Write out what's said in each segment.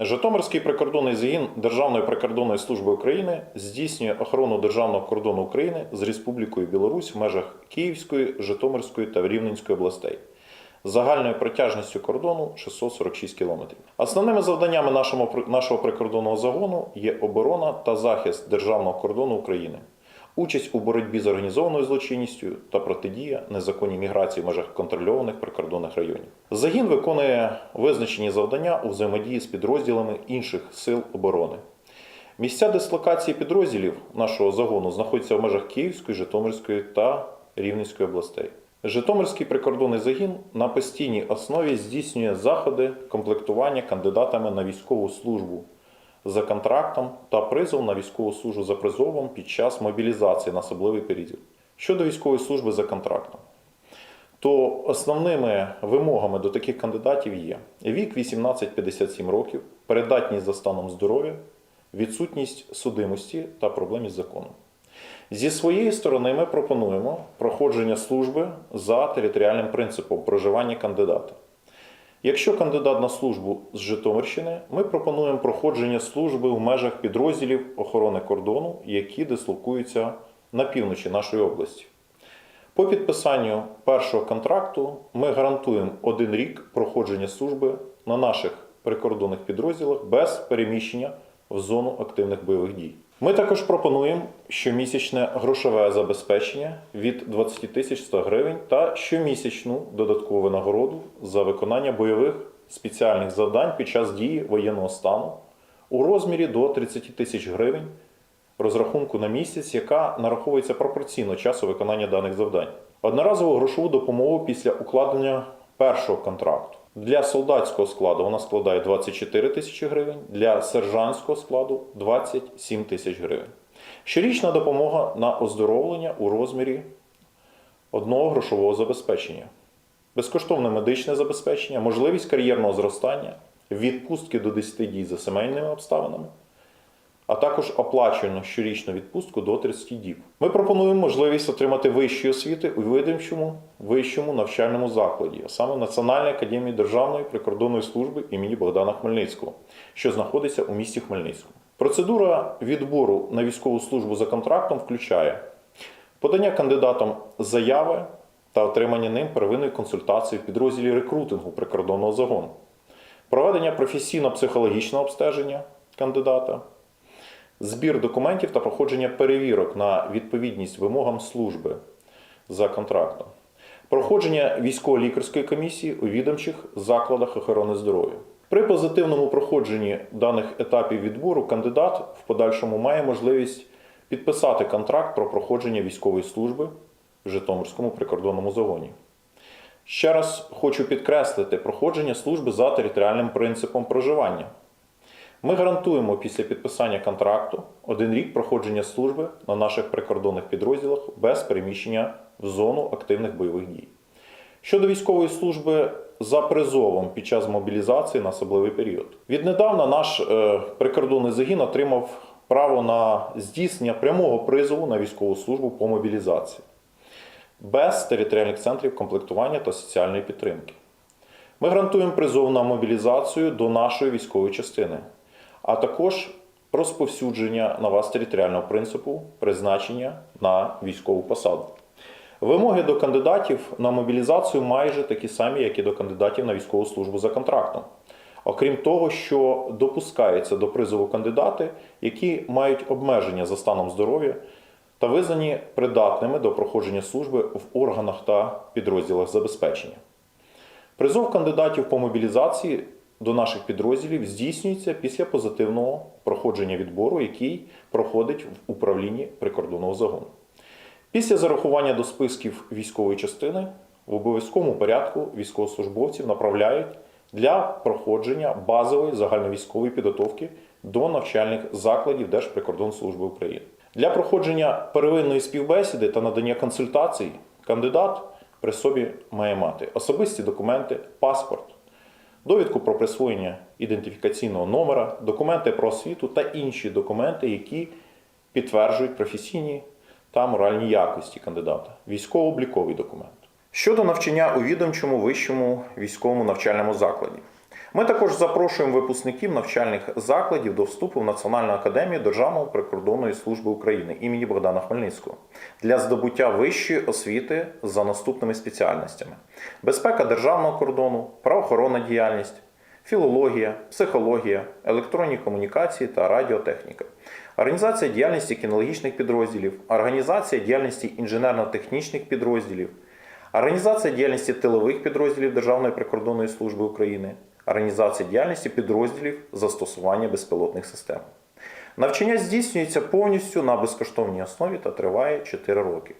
Житомирський прикордонний загін Державної прикордонної служби України здійснює охорону державного кордону України з Республікою Білорусь в межах Київської, Житомирської та Рівненської областей. Загальною протяжністю кордону 646 км. Основними завданнями нашого прикордонного загону є оборона та захист державного кордону України, участь у боротьбі з організованою злочинністю та протидія незаконній міграції в межах контрольованих прикордонних районів. Загін виконує визначені завдання у взаємодії з підрозділами інших сил оборони. Місця дислокації підрозділів нашого загону знаходяться в межах Київської, Житомирської та Рівненської областей. Житомирський прикордонний загін на постійній основі здійснює заходи комплектування кандидатами на військову службу за контрактом та призов на військову службу за призовом під час мобілізації на особливий період. Щодо військової служби за контрактом, то основними вимогами до таких кандидатів є вік 18-57 років, передатність за станом здоров'я, відсутність судимості та проблем із законом. Зі своєї сторони ми пропонуємо проходження служби за територіальним принципом проживання кандидата. Якщо кандидат на службу з Житомирщини, ми пропонуємо проходження служби в межах підрозділів охорони кордону, які дислокуються на півночі нашої області. По підписанню першого контракту ми гарантуємо один рік проходження служби на наших прикордонних підрозділах без переміщення в зону активних бойових дій. Ми також пропонуємо щомісячне грошове забезпечення від 20 тисяч 100 гривень та щомісячну додаткову винагороду за виконання бойових спеціальних завдань під час дії воєнного стану у розмірі до 30 тисяч гривень розрахунку на місяць, яка нараховується пропорційно часу виконання даних завдань. Одноразову грошову допомогу після укладення першого контракту. Для солдатського складу вона складає 24 тисячі гривень, для сержантського складу 27 тисяч гривень. Щорічна допомога на оздоровлення у розмірі одного грошового забезпечення, безкоштовне медичне забезпечення, можливість кар'єрного зростання, відпустки до 10 дій за сімейними обставинами, а також оплачувану щорічну відпустку до 30 діб. Ми пропонуємо можливість отримати вищі освіти у видимчому вищому навчальному закладі, а саме в Національній академії Державної прикордонної служби імені Богдана Хмельницького, що знаходиться у місті Хмельницькому. Процедура відбору на військову службу за контрактом включає подання кандидатам заяви та отримання ним первинної консультації в підрозділі рекрутингу прикордонного загону, проведення професійно-психологічного обстеження кандидата, збір документів та проходження перевірок на відповідність вимогам служби за контрактом, проходження військово-лікарської комісії у відомчих закладах охорони здоров'я. При позитивному проходженні даних етапів відбору кандидат в подальшому має можливість підписати контракт про проходження військової служби в Житомирському прикордонному загоні. Ще раз хочу підкреслити проходження служби за територіальним принципом проживання. Ми гарантуємо після підписання контракту один рік проходження служби на наших прикордонних підрозділах без переміщення в зону активних бойових дій. Щодо військової служби за призовом під час мобілізації на особливий період. Віднедавна наш е, прикордонний загін отримав право на здійснення прямого призову на військову службу по мобілізації без територіальних центрів комплектування та соціальної підтримки. Ми гарантуємо призов на мобілізацію до нашої військової частини, а також розповсюдження на вас територіального принципу призначення на військову посаду. Вимоги до кандидатів на мобілізацію майже такі самі, як і до кандидатів на військову службу за контрактом. Окрім того, що допускаються до призову кандидати, які мають обмеження за станом здоров'я та визнані придатними до проходження служби в органах та підрозділах забезпечення. Призов кандидатів по мобілізації до наших підрозділів здійснюється після позитивного проходження відбору, який проходить в управлінні прикордонного загону. Після зарахування до списків військової частини в обов'язковому порядку військовослужбовців направляють для проходження базової загальновійськової підготовки до навчальних закладів Держприкордонслужби України. Для проходження первинної співбесіди та надання консультацій кандидат при собі має мати особисті документи, паспорт, довідку про присвоєння ідентифікаційного номера, документи про освіту та інші документи, які підтверджують професійні та моральні якості кандидата, військово-обліковий документ. Щодо навчання у відомчому вищому військовому навчальному закладі, Ми також запрошуємо випускників навчальних закладів до вступу в Національну академію Державної прикордонної служби України імені Богдана Хмельницького для здобуття вищої освіти за наступними спеціальностями: безпека державного кордону, правоохоронна діяльність, філологія, психологія, електронні комунікації та радіотехніка, організація діяльності кінологічних підрозділів, організація діяльності інженерно-технічних підрозділів, організація діяльності тилових підрозділів Державної прикордонної служби України, організація діяльності підрозділів застосування безпілотних систем. Навчання здійснюється повністю на безкоштовній основі та триває 4 роки.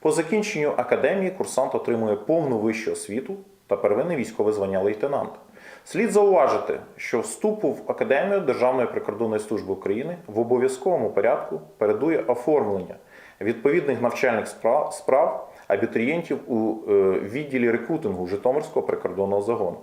По закінченню академії курсант отримує повну вищу освіту та первинне військове звання лейтенант. Слід зауважити, що вступу в Академію Державної прикордонної служби України в обов'язковому порядку передує оформлення відповідних навчальних справ, справ абітурієнтів у е, відділі рекрутингу Житомирського прикордонного загону.